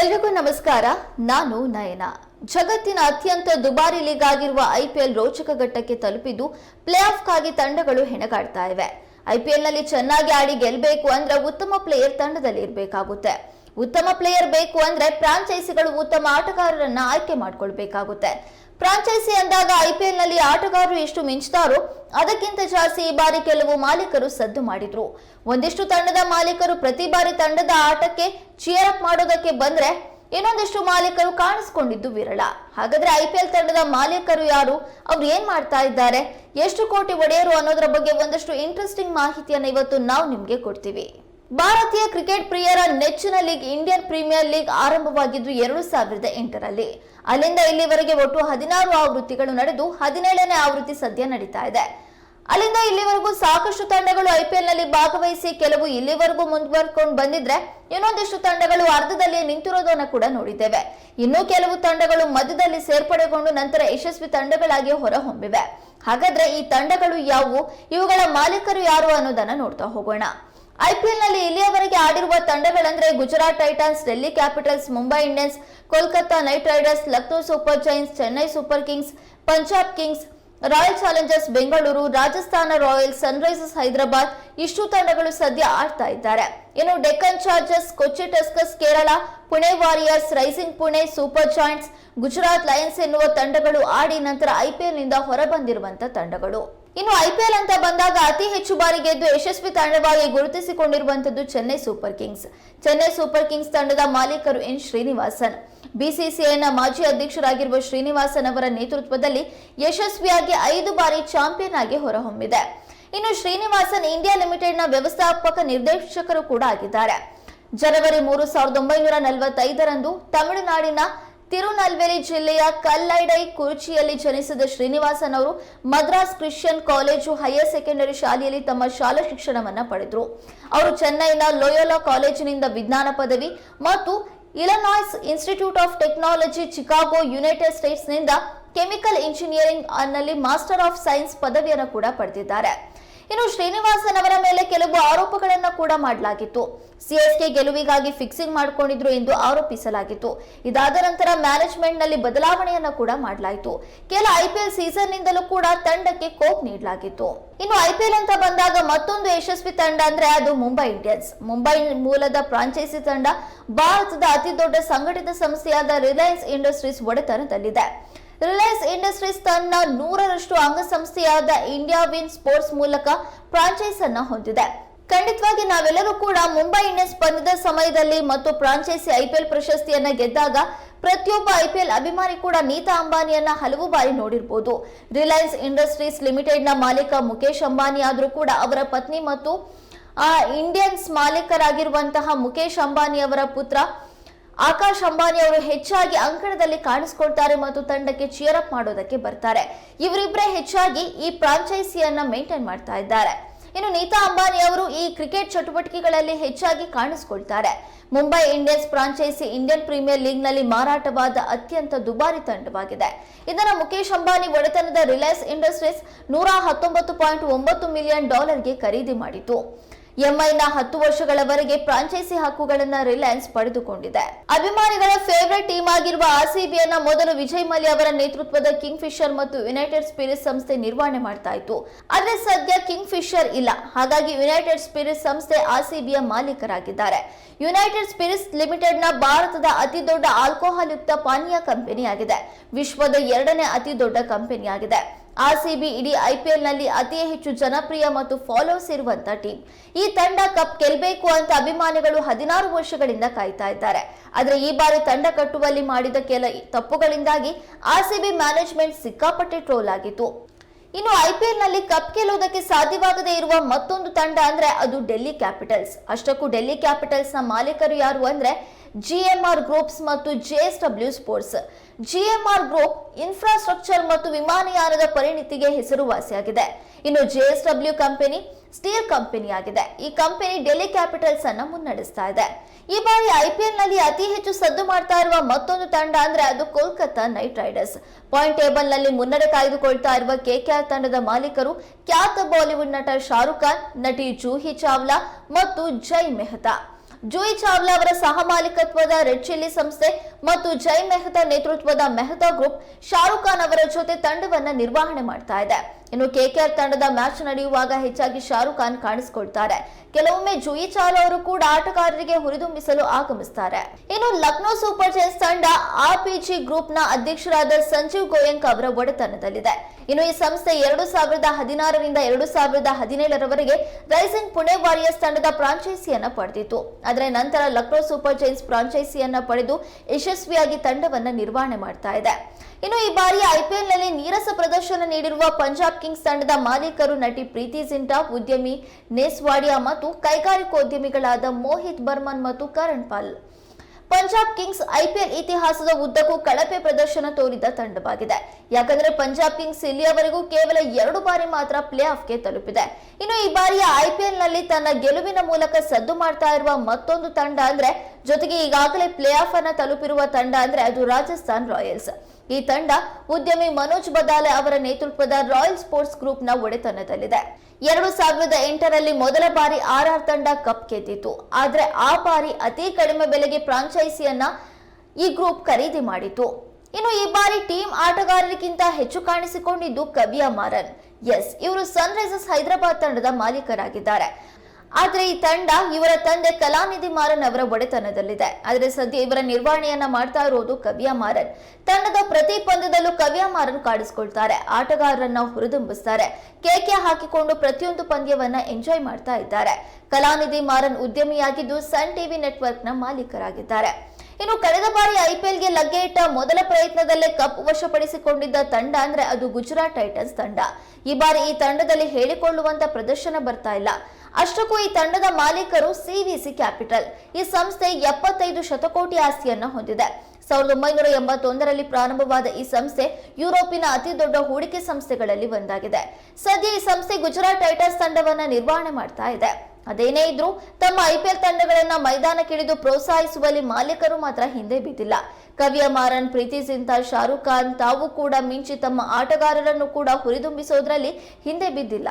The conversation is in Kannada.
ಎಲ್ರಿಗೂ ನಮಸ್ಕಾರ, ನಾನು ನಯನ. ಜಗತ್ತಿನ ಅತ್ಯಂತ ದುಬಾರಿ ಲೀಗ್ ಆಗಿರುವ ಐಪಿಎಲ್ ರೋಚಕ ಘಟ್ಟಕ್ಕೆ ತಲುಪಿದ್ದು ಪ್ಲೇ ಆಫ್ಗಾಗಿ ತಂಡಗಳು ಹೆಣಗಾಡ್ತಾ ಇವೆ. ಐಪಿಎಲ್ನಲ್ಲಿ ಚೆನ್ನಾಗಿ ಆಡಿ ಗೆಲ್ಲಬೇಕು ಅಂದ್ರೆ ಉತ್ತಮ ಪ್ಲೇಯರ್ ತಂಡದಲ್ಲಿ ಇರಬೇಕಾಗುತ್ತೆ. ಉತ್ತಮ ಪ್ಲೇಯರ್ ಬೇಕು ಅಂದ್ರೆ ಫ್ರಾಂಚೈಸಿಗಳು ಉತ್ತಮ ಆಟಗಾರರನ್ನ ಆಯ್ಕೆ ಮಾಡ್ಕೊಳ್ಬೇಕಾಗುತ್ತೆ. ಫ್ರಾಂಚೈಸಿ ಅಂದಾಗ ಐಪಿಎಲ್ನಲ್ಲಿ ಆಟಗಾರರು ಎಷ್ಟು ಮಿಂಚ್ತಾರೋ ಅದಕ್ಕಿಂತ ಜಾಸ್ತಿ ಈ ಬಾರಿ ಕೆಲವು ಮಾಲೀಕರು ಸದ್ದು ಮಾಡಿದ್ರು. ಒಂದಿಷ್ಟು ತಂಡದ ಮಾಲೀಕರು ಪ್ರತಿ ಬಾರಿ ತಂಡದ ಆಟಕ್ಕೆ ಚಿಯರ್ ಅಪ್ ಮಾಡೋದಕ್ಕೆ ಬಂದ್ರೆ ಇನ್ನೊಂದಿಷ್ಟು ಮಾಲೀಕರು ಕಾಣಿಸ್ಕೊಂಡಿದ್ದು ವಿರಳ. ಹಾಗಾದ್ರೆ ಐಪಿಎಲ್ ತಂಡದ ಮಾಲೀಕರು ಯಾರು? ಅವ್ರು ಏನ್ ಮಾಡ್ತಾ ಇದ್ದಾರೆ? ಎಷ್ಟು ಕೋಟಿ ಒಡೆಯರು ಅನ್ನೋದ್ರ ಬಗ್ಗೆ ಒಂದಷ್ಟು ಇಂಟ್ರೆಸ್ಟಿಂಗ್ ಮಾಹಿತಿಯನ್ನು ಇವತ್ತು ನಾವು ನಿಮ್ಗೆ ಕೊಡ್ತೀವಿ. ಭಾರತೀಯ ಕ್ರಿಕೆಟ್ ಪ್ರಿಯರ ನೆಚ್ಚಿನ ಲೀಗ್ ಇಂಡಿಯನ್ ಪ್ರೀಮಿಯರ್ ಲೀಗ್ ಆರಂಭವಾಗಿದ್ದು ಎರಡು ಸಾವಿರದ ಎಂಟರಲ್ಲಿ. ಅಲ್ಲಿಂದ ಇಲ್ಲಿವರೆಗೆ ಒಟ್ಟು ಹದಿನಾರು ಆವೃತ್ತಿಗಳು ನಡೆದು ಹದಿನೇಳನೇ ಆವೃತ್ತಿ ಸದ್ಯ ನಡೀತಾ ಇದೆ. ಅಲ್ಲಿಂದ ಇಲ್ಲಿವರೆಗೂ ಸಾಕಷ್ಟು ತಂಡಗಳು ಐಪಿಎಲ್ನಲ್ಲಿ ಭಾಗವಹಿಸಿ ಕೆಲವು ಇಲ್ಲಿವರೆಗೂ ಮುಂದುವರ್ಕೊಂಡು ಬಂದಿದ್ರೆ ಇನ್ನೊಂದಿಷ್ಟು ತಂಡಗಳು ಅರ್ಧದಲ್ಲಿ ನಿಂತಿರೋದನ್ನು ಕೂಡ ನೋಡಿದ್ದೇವೆ. ಇನ್ನೂ ಕೆಲವು ತಂಡಗಳು ಮಧ್ಯದಲ್ಲಿ ಸೇರ್ಪಡೆಗೊಂಡು ನಂತರ ಯಶಸ್ವಿ ತಂಡಗಳಾಗಿ ಹೊರಹೊಮ್ಮಿವೆ. ಹಾಗಾದ್ರೆ ಈ ತಂಡಗಳು ಯಾವುವು? ಇವುಗಳ ಮಾಲೀಕರು ಯಾರು ಅನ್ನೋದನ್ನ ನೋಡ್ತಾ ಹೋಗೋಣ. ಐಪಿಎಲ್ನಲ್ಲಿ ಇಲ್ಲಿಯವರೆಗೆ ಆಡಿರುವ ತಂಡಗಳೆಂದರೆ Gujarat Titans, Delhi Capitals, Mumbai Indians, Kolkata Knight Riders, Lucknow Super Giants Chennai Super Kings, Punjab Kings, Royal Challengers, Bengaluru, Rajasthan Royals, Sunrisers Hyderabad ಇಷ್ಟು ತಂಡಗಳು ಸದ್ಯ ಆಡ್ತಾ ಇದ್ದಾರೆ. ಇನ್ನು Deccan Chargers, Kochi Tuskers, Kerala, Pune Warriors, Rising Pune, Super Giants, Gujarat Lions ಎನ್ನುವ ತಂಡಗಳು ಆಡಿ ನಂತರ ಐಪಿಎಲ್ನಿಂದ ಹೊರಬಂದಿರುವಂತ ತಂಡಗಳು. ಇನ್ನು ಐಪಿಎಲ್ ಅಂತ ಬಂದಾಗ ಅತಿ ಹೆಚ್ಚು ಬಾರಿ ಗೆದ್ದು ಯಶಸ್ವಿ ತಂಡವಾಗಿ ಗುರುತಿಸಿಕೊಂಡಿರುವಂತದ್ದು Chennai Super Kings. Chennai Super Kings ತಂಡದ ಮಾಲೀಕರು ಎನ್ ಶ್ರೀನಿವಾಸನ್. ಬಿಸಿಸಿಐನ ಮಾಜಿ ಅಧ್ಯಕ್ಷರಾಗಿರುವ ಶ್ರೀನಿವಾಸನ್ ಅವರ ನೇತೃತ್ವದಲ್ಲಿ ಯಶಸ್ವಿಯಾಗಿ ಐದು ಬಾರಿ ಚಾಂಪಿಯನ್ ಆಗಿ ಹೊರಹೊಮ್ಮಿದೆ. ಇನ್ನು ಶ್ರೀನಿವಾಸನ್ ಇಂಡಿಯಾ ಲಿಮಿಟೆಡ್ನ ವ್ಯವಸ್ಥಾಪಕ ನಿರ್ದೇಶಕರು ಕೂಡ ಆಗಿದ್ದಾರೆ. ಜನವರಿ ಮೂರು ಸಾವಿರದ ಒಂಬೈನೂರ ನಲವತ್ತೈದರಂದು ತಮಿಳುನಾಡಿನ ತಿರುನಲ್ವೇಲಿ ಜಿಲ್ಲೆಯ ಕಲ್ಲೈಡೈ ಕುರ್ಚಿಯಲ್ಲಿ ಜನಿಸಿದ ಶ್ರೀನಿವಾಸನ್ ಅವರು Madras Christian College higher secondary ಶಾಲೆಯಲ್ಲಿ ತಮ್ಮ ಶಾಲಾ ಶಿಕ್ಷಣವನ್ನ ಪಡೆದರು. ಅವರು ಚೆನ್ನೈನ ಲೋಯೋಲಾ ಕಾಲೇಜಿನಿಂದ ವಿಜ್ಞಾನ ಪದವಿ ಮತ್ತು Illinois Institute of Technology Chicago United ಸ್ಟೇಟ್ಸ್ನಿಂದ chemical ಇಂಜಿನಿಯರಿಂಗ್ನಲ್ಲಿ ಮಾಸ್ಟರ್ ಆಫ್ ಸೈನ್ಸ್ ಪದವಿಯನ್ನು ಕೂಡ ಪಡೆದಿದ್ದಾರೆ. ಇನ್ನು ಶ್ರೀನಿವಾಸನ್ ಅವರ ಮೇಲೆ ಕೆಲವು ಆರೋಪಗಳನ್ನು ಕೂಡ ಮಾಡಲಾಗಿತ್ತು. ಸಿಎಸ್ಕೆ ಗೆಲುವಿಗಾಗಿ ಫಿಕ್ಸಿಂಗ್ ಮಾಡಿಕೊಂಡಿದ್ರು ಎಂದು ಆರೋಪಿಸಲಾಗಿತ್ತು. ಇದಾದ ನಂತರ ಮ್ಯಾನೇಜ್ಮೆಂಟ್ನಲ್ಲಿ ಬದಲಾವಣೆಯನ್ನ ಕೂಡ ಮಾಡಲಾಯಿತು. ಕೆಲ ಐಪಿಎಲ್ ಸೀಸನ್ ನಿಂದಲೂ ಕೂಡ ತಂಡಕ್ಕೆ ಕೋಪ್ ನೀಡಲಾಗಿತ್ತು. ಇನ್ನು ಐಪಿಎಲ್ ಅಂತ ಬಂದಾಗ ಮತ್ತೊಂದು ಯಶಸ್ವಿ ತಂಡ ಅಂದ್ರೆ ಅದು ಮುಂಬೈ ಇಂಡಿಯನ್ಸ್. ಮುಂಬೈ ಮೂಲದ ಫ್ರಾಂಚೈಸಿ ತಂಡ ಭಾರತದ ಅತಿ ದೊಡ್ಡ ಸಂಘಟಿತ ಸಂಸ್ಥೆಯಾದ ರಿಲಯನ್ಸ್ ಇಂಡಸ್ಟ್ರೀಸ್ ಒಡೆತನದಲ್ಲಿದೆ. ರಿಲಯನ್ಸ್ ಇಂಡಸ್ಟ್ರೀಸ್ ತನ್ನ ನೂರರಷ್ಟು ಅಂಗಸಂಸ್ಥೆಯಾದ ಇಂಡಿಯಾ ವಿನ್ ಸ್ಪೋರ್ಟ್ಸ್ ಮೂಲಕ ಫ್ರಾಂಚೈಸ್ ಅನ್ನ ಹೊಂದಿದೆ. ಖಂಡಿತವಾಗಿ ನಾವೆಲ್ಲರೂ ಕೂಡ ಮುಂಬೈ ಇಂಡಿಯನ್ಸ್ ಪಂದ್ಯದ ಸಮಯದಲ್ಲಿ ಮತ್ತು ಫ್ರಾಂಚೈಸಿ ಐಪಿಎಲ್ ಪ್ರಶಸ್ತಿಯನ್ನ ಗೆದ್ದಾಗ ಪ್ರತಿಯೊಬ್ಬ ಐಪಿಎಲ್ ಅಭಿಮಾನಿ ಕೂಡ ನೀತಾ ಅಂಬಾನಿಯನ್ನ ಹಲವು ಬಾರಿ ನೋಡಿರಬಹುದು ರಿಲಯನ್ಸ್ ಇಂಡಸ್ಟ್ರೀಸ್ ಲಿಮಿಟೆಡ್ನ ಮಾಲೀಕ ಮುಖೇಶ್ ಅಂಬಾನಿ ಆದರೂ ಕೂಡ ಅವರ ಪತ್ನಿ ಮತ್ತು ಇಂಡಿಯನ್ಸ್ ಮಾಲೀಕರಾಗಿರುವಂತಹ ಮುಖೇಶ್ ಅಂಬಾನಿ ಅವರ ಪುತ್ರ ಆಕಾಶ್ ಅಂಬಾನಿ ಅವರು ಹೆಚ್ಚಾಗಿ ಅಂಕಣದಲ್ಲಿ ಕಾಣಿಸ್ಕೊಳ್ತಾರೆ ಮತ್ತು ತಂಡಕ್ಕೆ ಚಿಯರ್ ಅಪ್ ಮಾಡೋದಕ್ಕೆ ಬರ್ತಾರೆ. ಇವರಿಬ್ಬರೇ ಹೆಚ್ಚಾಗಿ ಈ ಫ್ರಾಂಚೈಸಿಯನ್ನ ಮೇಂಟೈನ್ ಮಾಡ್ತಾ ಇದ್ದಾರೆ. ಇನ್ನು ನೀತಾ ಅಂಬಾನಿ ಅವರು ಈ ಕ್ರಿಕೆಟ್ ಚಟುವಟಿಕೆಗಳಲ್ಲಿ ಹೆಚ್ಚಾಗಿ ಕಾಣಿಸ್ಕೊಳ್ತಾರೆ. Mumbai Indians franchise Indian Premier ಲೀಗ್ನಲ್ಲಿ ಮಾರಾಟವಾದ ಅತ್ಯಂತ ದುಬಾರಿ ತಂಡವಾಗಿದೆ. ಇದರ ಮುಖೇಶ್ ಅಂಬಾನಿ ಒಡೆತನದ ರಿಲಯನ್ಸ್ ಇಂಡಸ್ಟ್ರೀಸ್ ನೂರ ಹತ್ತೊಂಬತ್ತು ಪಾಯಿಂಟ್ ಒಂಬತ್ತು ಮಿಲಿಯನ್ ಡಾಲರ್ಗೆ ಖರೀದಿ ಮಾಡಿತು. ಎಂಐನ ಹತ್ತು ವರ್ಷಗಳವರೆಗೆ ಫ್ರಾಂಚೈಸಿ ಹಕ್ಕುಗಳನ್ನು ರಿಲಯನ್ಸ್ ಪಡೆದುಕೊಂಡಿದೆ. ಅಭಿಮಾನಿಗಳ ಫೇವರೇಟ್ ಟೀಮ್ ಆಗಿರುವ ಆರ್ಸಿಬಿಯನ್ನ ಮೊದಲು ವಿಜಯ್ ಮಲ್ಯ ಅವರ ನೇತೃತ್ವದ ಕಿಂಗ್ ಫಿಶರ್ ಮತ್ತು ಯುನೈಟೆಡ್ ಸ್ಪಿರಿಟ್ ಸಂಸ್ಥೆ ನಿರ್ವಹಣೆ ಮಾಡ್ತಾ ಇತ್ತು ಆದ್ರೆ ಸದ್ಯ ಕಿಂಗ್ ಫಿಶರ್ ಇಲ್ಲ. ಹಾಗಾಗಿ ಯುನೈಟೆಡ್ ಸ್ಪಿರಿಟ್ ಸಂಸ್ಥೆ ಆರ್ಸಿಬಿಯ ಮಾಲೀಕರಾಗಿದ್ದಾರೆ. ಯುನೈಟೆಡ್ ಸ್ಪಿರಿಟ್ಸ್ ಲಿಮಿಟೆಡ್ನ ಭಾರತದ ಅತಿ ದೊಡ್ಡ ಆಲ್ಕೋಹಾಲ್ ಯುಕ್ತ ಪಾನೀಯ ಕಂಪನಿಯಾಗಿದೆ. ವಿಶ್ವದ ಎರಡನೇ ಅತಿ ದೊಡ್ಡ ಕಂಪನಿಯಾಗಿದೆ. ಆರ್ಸಿಬಿ ಇಡೀ ಐಪಿಎಲ್ನಲ್ಲಿ ಅತಿ ಹೆಚ್ಚು ಜನಪ್ರಿಯ ಮತ್ತು ಫಾಲೋವರ್ಸ್ ಇರುವಂತ ಟೀಮ್. ಈ ತಂಡ ಕಪ್ ಗೆಲ್ಬೇಕು ಅಂತ ಅಭಿಮಾನಿಗಳು ಹದಿನಾರು ವರ್ಷಗಳಿಂದ ಕಾಯ್ತಾ ಇದ್ದಾರೆ. ಆದ್ರೆ ಈ ಬಾರಿ ತಂಡ ಕಟ್ಟುವಲ್ಲಿ ಮಾಡಿದ ಕೆಲ ತಪ್ಪುಗಳಿಂದಾಗಿ ಆರ್ಸಿಬಿ ಮ್ಯಾನೇಜ್ಮೆಂಟ್ ಸಿಕ್ಕಾಪಟ್ಟೆ ಟ್ರೋಲ್ ಆಗಿತ್ತು. ಇನ್ನು ಐಪಿಎಲ್ನಲ್ಲಿ ಕಪ್ ಗೆಲ್ಲುವುದಕ್ಕೆ ಸಾಧ್ಯವಾಗದೇ ಇರುವ ಮತ್ತೊಂದು ತಂಡ ಅಂದ್ರೆ ಅದು ಡೆಲ್ಲಿ ಕ್ಯಾಪಿಟಲ್ಸ್. ಅಷ್ಟಕ್ಕೂ ಡೆಲ್ಲಿ ಕ್ಯಾಪಿಟಲ್ಸ್ನ ಮಾಲೀಕರು ಯಾರು ಅಂದ್ರೆ ಜಿಎಂಆರ್ ಗ್ರೂಪ್ಸ್ ಮತ್ತು JSW sports GMR group infrastructure ಮತ್ತು ವಿಮಾನಯಾನದ ಪರಿಣಿತಿಗೆ ಹೆಸರುವಾಸಿಯಾಗಿದೆ. ಇನ್ನು ಜೆಎಸ್ಡಬ್ಲ್ಯೂ ಕಂಪನಿ ಸ್ಟೀಲ್ ಕಂಪನಿಯಾಗಿದೆ ಈ ಕಂಪನಿ ಡೆಲ್ಲಿ ಕ್ಯಾಪಿಟಲ್ಸ್ ಅನ್ನ ಮುನ್ನಡೆಸ್ತಾ ಇದೆ. ಈ ಬಾರಿ ಐಪಿಎಲ್ನಲ್ಲಿ ಅತಿ ಹೆಚ್ಚು ಸದ್ದು ಮಾಡ್ತಾ ಇರುವ ಮತ್ತೊಂದು ತಂಡ ಅಂದ್ರೆ ಅದು ಕೋಲ್ಕತ್ತಾ ನೈಟ್ ರೈಡರ್ಸ್. ಪಾಯಿಂಟ್ ಟೇಬಲ್ನಲ್ಲಿ ಮುನ್ನಡೆ ಕಾಯ್ದುಕೊಳ್ತಾ ಇರುವ ಕೆಕೆಆರ್ ತಂಡದ ಮಾಲೀಕರು ಖ್ಯಾತ ಬಾಲಿವುಡ್ ನಟ ಶಾರುಖ್ ಖಾನ್ ನಟಿ ಜೂಹಿ ಚಾವ್ಲಾ ಮತ್ತು ಜೈ ಮೆಹ್ತಾ ಜೂಯಿ ಚಾವ್ಲಾ ಅವರ ಸಹಮಾಲಿಕತ್ವದ ರೆಡ್ ಚಿಲ್ಲಿ ಸಂಸ್ಥೆ ಮತ್ತು ಜೈ ಮೆಹ್ತಾ ನೇತೃತ್ವದ ಮೆಹ್ತಾ ಗ್ರೂಪ್ ಶಾರುಖ್ ಖಾನ್ ಅವರ ಜೊತೆ ತಂಡವನ್ನ ನಿರ್ವಹಣೆ ಮಾಡ್ತಾ ಇದೆ. ಇನ್ನು ಕೆಕೆಆರ್ ತಂಡದ ಮ್ಯಾಚ್ ನಡೆಯುವಾಗ ಹೆಚ್ಚಾಗಿ ಶಾರುಖ್ ಖಾನ್ ಕಾಣಿಸಿಕೊಳ್ತಾರೆ. ಕೆಲವೊಮ್ಮೆ ಜೂಯಿ ಚಾವ್ಲಾ ಅವರು ಕೂಡ ಆಟಗಾರರಿಗೆ ಹುರಿದುಂಬಿಸಲು ಆಗಮಿಸುತ್ತಾರೆ ಇನ್ನು ಲಕ್ನೋ ಸೂಪರ್ ಜೈನ್ಸ್ ತಂಡ ಆರ್ಪಿಜಿ ಗ್ರೂಪ್ನ ಅಧ್ಯಕ್ಷರಾದ ಸಂಜೀವ್ ಗೋಯಂಕ್ ಅವರ ಒಡೆತನದಲ್ಲಿದೆ. ಇನ್ನು ಈ ಸಂಸ್ಥೆ ಎರಡು ಸಾವಿರದ ಹದಿನಾರರಿಂದ ಎರಡು ಸಾವಿರದ ಹದಿನೇಳರವರೆಗೆ ರೈಸಿಂಗ್ ಪುಣೆ ವಾರಿಯರ್ಸ್ ತಂಡದ ಫ್ರಾಂಚೈಸಿಯನ್ನ ಪಡೆದಿತ್ತು. ಆದರೆ ನಂತರ ಲಕ್ನೋ ಸೂಪರ್ ಜೈನ್ಸ್ ಫ್ರಾಂಚೈಸಿಯನ್ನ ಪಡೆದು ಯಶಸ್ವಿಯಾಗಿ ತಂಡವನ್ನ ನಿರ್ವಹಣೆ ಮಾಡ್ತಾ ಇದೆ. ಇನ್ನು ಈ ಬಾರಿ ಐಪಿಎಲ್ನಲ್ಲಿ ನೀರಸ ಪ್ರದರ್ಶನ ನೀಡಿರುವ ಪಂಜಾಬ್ ಕಿಂಗ್ಸ್ ತಂಡದ ಮಾಲೀಕರು ನಟಿ ಪ್ರೀತಿ ಜಿಂಟಾ, ಉದ್ಯಮಿ ನೇಸ್ವಾಡಿಯಾ ಮತ್ತು ಕೈಗಾರಿಕೋದ್ಯಮಿಗಳಾದ ಮೋಹಿತ್ ಬರ್ಮನ್ ಮತ್ತು ಕರಣ್ ಪಾಲ್. ಪಂಜಾಬ್ ಕಿಂಗ್ಸ್ ಐಪಿಎಲ್ ಇತಿಹಾಸದ ಉದ್ದಕ್ಕೂ ಕಳಪೆ ಪ್ರದರ್ಶನ ತೋರಿದ ತಂಡವಾಗಿದೆ. ಯಾಕಂದ್ರೆ ಪಂಜಾಬ್ ಕಿಂಗ್ಸ್ ಇಲ್ಲಿಯವರೆಗೂ ಕೇವಲ ಎರಡು ಬಾರಿ ಮಾತ್ರ ಪ್ಲೇ ಆಫ್ಗೆ ತಲುಪಿದೆ. ಇನ್ನು ಈ ಬಾರಿಯ ಐಪಿಎಲ್ನಲ್ಲಿ ತನ್ನ ಗೆಲುವಿನ ಮೂಲಕ ಸದ್ದು ಮಾಡ್ತಾ ಇರುವ ಮತ್ತೊಂದು ತಂಡ ಅಂದ್ರೆ, ಜೊತೆಗೆ ಈಗಾಗಲೇ ಪ್ಲೇ ಆಫ್ ಅನ್ನ ತಲುಪಿರುವ ತಂಡ ಅಂದ್ರೆ ಅದು ರಾಜಸ್ಥಾನ್ ರಾಯಲ್ಸ್. ಈ ತಂಡ ಉದ್ಯಮಿ ಮನೋಜ್ ಬದಾಲೆ ಅವರ ನೇತೃತ್ವದ ರಾಯಲ್ ಸ್ಪೋರ್ಟ್ಸ್ ಗ್ರೂಪ್ನ ಒಡೆತನದಲ್ಲಿದೆ. ಎರಡು ಸಾವಿರದ ಎಂಟರಲ್ಲಿ ಮೊದಲ ಬಾರಿ ಆರ್ಆರ್ ತಂಡ ಕಪ್ ಗೆದ್ದಿತ್ತು. ಆದರೆ ಆ ಬಾರಿ ಅತಿ ಕಡಿಮೆ ಬೆಲೆಗೆ ಫ್ರಾಂಚೈಸಿಯನ್ನ ಈ ಗ್ರೂಪ್ ಖರೀದಿ ಮಾಡಿತು ಇನ್ನು ಈ ಬಾರಿ ಟೀಮ್ ಆಟಗಾರರಿಗಿಂತ ಹೆಚ್ಚು ಕಾಣಿಸಿಕೊಂಡಿದ್ದು ಕವಿಯಾ ಮಾರನ್. ಎಸ್, ಇವರು ಸನ್ರೈಸರ್ಸ್ ಹೈದರಾಬಾದ್ ತಂಡದ ಮಾಲೀಕರಾಗಿದ್ದಾರೆ. ಆದ್ರೆ ಈ ತಂಡ ಇವರ ತಂದೆ ಕಲಾನಿಧಿ ಮಾರನ್ ಅವರ ಒಡೆತನದಲ್ಲಿದೆ. ಆದರೆ ಸದ್ಯ ಇವರ ನಿರ್ವಹಣೆಯನ್ನ ಮಾಡ್ತಾ ಇರೋದು ಕವ್ಯ ಮಾರನ್. ತಂಡದ ಪ್ರತಿ ಪಂದ್ಯದಲ್ಲೂ ಕವ್ಯ ಮಾರನ್ ಕಾಡಿಸ್ಕೊಳ್ತಾರೆ. ಆಟಗಾರರನ್ನ ಹುರಿದುಂಬಿಸ್ತಾರೆ. ಕೇಕೆ ಹಾಕಿಕೊಂಡು ಪ್ರತಿಯೊಂದು ಪಂದ್ಯವನ್ನ ಎಂಜಾಯ್ ಮಾಡ್ತಾ ಇದ್ದಾರೆ. ಕಲಾನಿಧಿ ಮಾರನ್ ಉದ್ಯಮಿಯಾಗಿದ್ದು ಸನ್ ಟಿವಿ ನೆಟ್ವರ್ಕ್ನ ಮಾಲೀಕರಾಗಿದ್ದಾರೆ. ಇನ್ನು ಕಳೆದ ಬಾರಿ ಐಪಿಎಲ್ಗೆ ಲಗ್ಗೆ ಇಟ್ಟ ಮೊದಲ ಪ್ರಯತ್ನದಲ್ಲೇ ಕಪ್ ವಶಪಡಿಸಿಕೊಂಡಿದ್ದ ತಂಡ ಅಂದ್ರೆ ಅದು ಗುಜರಾತ್ ಟೈಟನ್ಸ್ ತಂಡ. ಈ ಬಾರಿ ಈ ತಂಡದಲ್ಲಿ ಹೇಳಿಕೊಳ್ಳುವಂತ ಪ್ರದರ್ಶನ ಬರ್ತಾ ಇಲ್ಲ. ಅಷ್ಟಕ್ಕೂ ಈ ತಂಡದ ಮಾಲೀಕರು ಸಿವಿಸಿ ಕ್ಯಾಪಿಟಲ್. ಈ ಸಂಸ್ಥೆ ಎಪ್ಪತ್ತೈದು ಶತಕೋಟಿ ಆಸ್ತಿಯನ್ನು ಹೊಂದಿದೆ. ಸಾವಿರದ ಒಂಬೈನೂರ ಎಂಬತ್ತೊಂದರಲ್ಲಿ ಪ್ರಾರಂಭವಾದ ಈ ಸಂಸ್ಥೆ ಯುರೋಪಿನ ಅತಿ ದೊಡ್ಡ ಹೂಡಿಕೆ ಸಂಸ್ಥೆಗಳಲ್ಲಿ ಒಂದಾಗಿದೆ. ಸದ್ಯ ಈ ಸಂಸ್ಥೆ ಗುಜರಾತ್ ಟೈಟರ್ಸ್ ತಂಡವನ್ನು ನಿರ್ವಹಣೆ ಮಾಡ್ತಾ ಇದೆ. ಅದೇನೇ ಇದ್ರೂ ತಮ್ಮ ಐಪಿಎಲ್ ತಂಡಗಳನ್ನ ಮೈದಾನಕ್ಕಿಳಿದು ಪ್ರೋತ್ಸಾಹಿಸುವಲ್ಲಿ ಮಾಲೀಕರು ಮಾತ್ರ ಹಿಂದೆ ಬಿದ್ದಿಲ್ಲ. ಕವಿಯ ಮಾರನ್ ಪ್ರೀತಿ ಸಿಂತಾ, ಶಾರುಖ್ ಖಾನ್ ತಾವು ಕೂಡ ಮಿಂಚಿ ತಮ್ಮ ಆಟಗಾರರನ್ನು ಕೂಡ ಹುರಿದುಂಬಿಸೋದ್ರಲ್ಲಿ ಹಿಂದೆ ಬಿದ್ದಿಲ್ಲ.